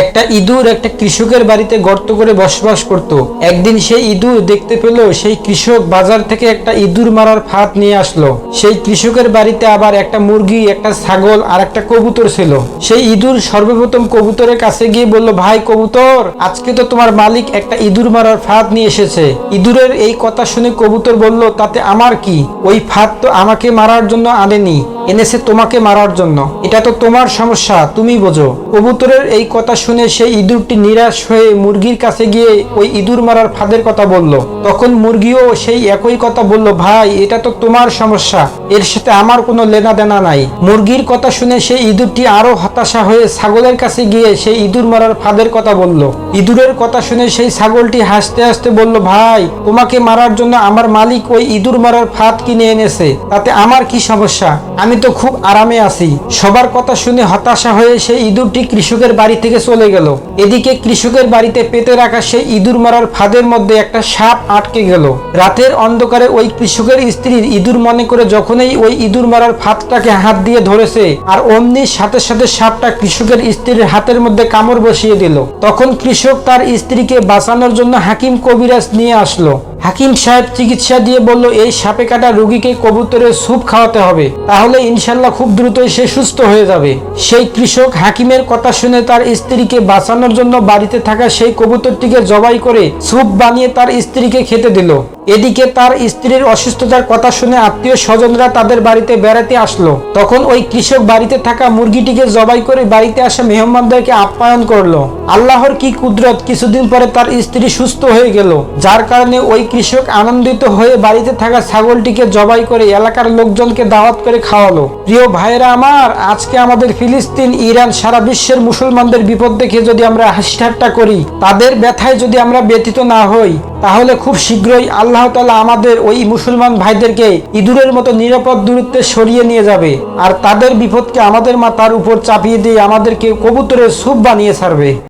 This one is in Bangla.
একটা ইঁদুর একটা কৃষকের বাড়িতে গর্ত করে বসবাস করত। একদিন সেই ইঁদুর দেখতে পেল, সেই কৃষক বাজার থেকে একটা ইঁদুর মারার ফাঁদ নিয়ে আসলো। সেই কৃষকের বাড়িতে আবার একটা মুরগি, একটা ছাগল আর একটা কবুতর ছিল। সেই ইঁদুর সর্বপ্রথম কবুতরের কাছে গিয়ে বলল, ভাই কবুতর, আজকে তো তোমার মালিক একটা ইঁদুর মারার ফাঁদ নিয়ে এসেছে। ইঁদুরের এই কথা শুনে কবুতর বলল, তাতে আমার কি? ওই ফাঁদ তো আমাকে মারার জন্য আনেনি, এনেছে তোমাকে মারার জন্য। এটা তো তোমার সমস্যা, তুমি বোঝো। কবুতরের এই কথা শুনে সেই ইঁদুরটি নিরাশ হয়ে মুরগির কাছে গিয়ে ওই ইঁদুর মারার ফাঁদের কথা বলল। তখন মুরগিও সেই একই কথা বলল, ভাই, এটা তো তোমার সমস্যা। এর সাথে আমার কোনো লেনা দেনা নাই। মুরগির কথা শুনে সেই ইঁদুরটি আরও হতাশা হয়ে ছাগলের কাছে গিয়ে সেই ইঁদুর মারার ফাঁদের কথা বলল। ইঁদুরের কথা শুনে সেই ছাগলটি হাসতে হাসতে বলল, ভাই, তোমাকে মারার জন্য আমার মালিক ওই ইঁদুর মারার ফাঁদ কিনে এনেছে। তাতে আমার কি সমস্যা? আমি তো খুব আরামে আছি। সবার কথা শুনে হতাশা হয়ে সেই ইঁদুরটি কৃষকের বাড়ি থেকে চলে গেল। এদিকে কৃষকের বাড়িতে পেতে রাখা সেই ইঁদুর মারার ফাঁদের মধ্যে একটা সাপ আটকে গেল। রাতের অন্ধকারে ওই কৃষকের স্ত্রীর ইঁদুর মনে করে যখনই ওই ইঁদুর মারার ফাঁদটাকে হাত দিয়ে ধরেছে, আর অমনি সাথে সাথে সাপটা কৃষকের স্ত্রীর হাতের মধ্যে কামড় বসিয়ে দিল। তখন কৃষক তার স্ত্রীকে বাঁচানোর জন্য হাকিম কবিরাজ নিয়ে আসলো। হাকিম সাহেব চিকিৎসা দিয়ে বলল, এই সাপে কাটা রোগীকে কবুতরের স্যুপ খাওয়াতে হবে। তাহলে ইনশাল্লাহ খুব দ্রুতই সে সুস্থ হয়ে যাবে। সেই কৃষক হাকিমের কথা শুনে তার স্ত্রীকে বাঁচানোর জন্য বাড়িতে থাকা সেই কবুতরটিকে জবাই করে স্যুপ বানিয়ে তার স্ত্রীকে খেতে দিল। এদিকে তার স্ত্রীর অসুস্থতার কথা শুনে আত্মীয় স্বজনরা তাদের বাড়িতে বেড়াতে আসলো। তখন ওই কৃষক বাড়িতে থাকা মুরগিটিকে জবাই করে বাড়িতে আসা মেহমানদেরকে আপ্যায়ন করল। আল্লাহর কি কুদরত, কিছুদিন পরে তার স্ত্রী সুস্থ হয়ে গেল, যার কারণে ওই কৃষক আনন্দিত হয়ে বাড়িতে থাকা ছাগলটিকে জবাই করে এলাকার লোকজনকে দাওয়াত করে খাওয়ালো। প্রিয় ভাইরা আমার, আজকে আমাদের ফিলিস্তিন, ইরান সারা বিশ্বের মুসলমানদের বিপদ দেখে যদি আমরা হাসি ঠাট্টা করি, তাদের ব্যথায় যদি আমরা ব্যতীত না হই, তাহলে খুব শীঘ্রই আল্লাহ তালা আমাদের ওই মুসলমান ভাইদেরকে ইঁদুরের মতো নিরাপদ দূরত্বে সরিয়ে নিয়ে যাবে। আর তাদের বিপদকে আমাদের মাথার উপর চাপিয়ে দিয়ে আমাদেরকে কবুতরের স্যুপ বানিয়ে ছাড়বে।